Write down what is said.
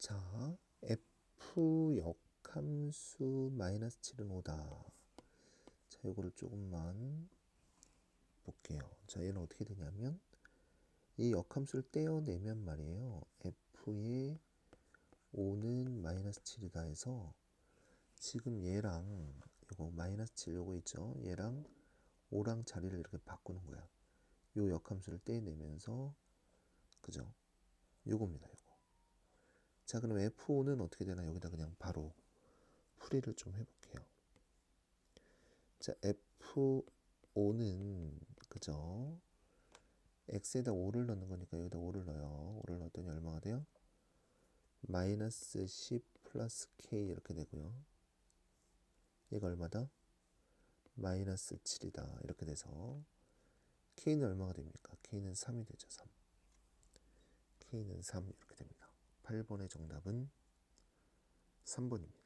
자, f 역함수 마이너스 7은 5다. 자, 요거를 조금만 볼게요. 자, 얘는 어떻게 되냐면 이 역함수를 떼어내면 말이에요. f의 5는 마이너스 7이다 해서 지금 얘랑 요거 마이너스 7 요거 있죠. 얘랑 5랑 자리를 이렇게 바꾸는 거야. 요 역함수를 떼내면서 그죠? 요겁니다. 요거. 자, 그럼 F5는 어떻게 되나 여기다 그냥 바로 풀이를 좀 해볼게요. 자, F5는 그죠? x에다 5를 넣는 거니까 여기다 5를 넣어요. 5를 넣었더니 얼마가 돼요? 마이너스 10 플러스 k 이렇게 되고요. 얘가 얼마다? 마이너스 7이다. 이렇게 돼서 k는 얼마가 됩니까? k는 3이 되죠. 3. k는 3 이렇게 됩니다. 8번의 정답은 3번입니다.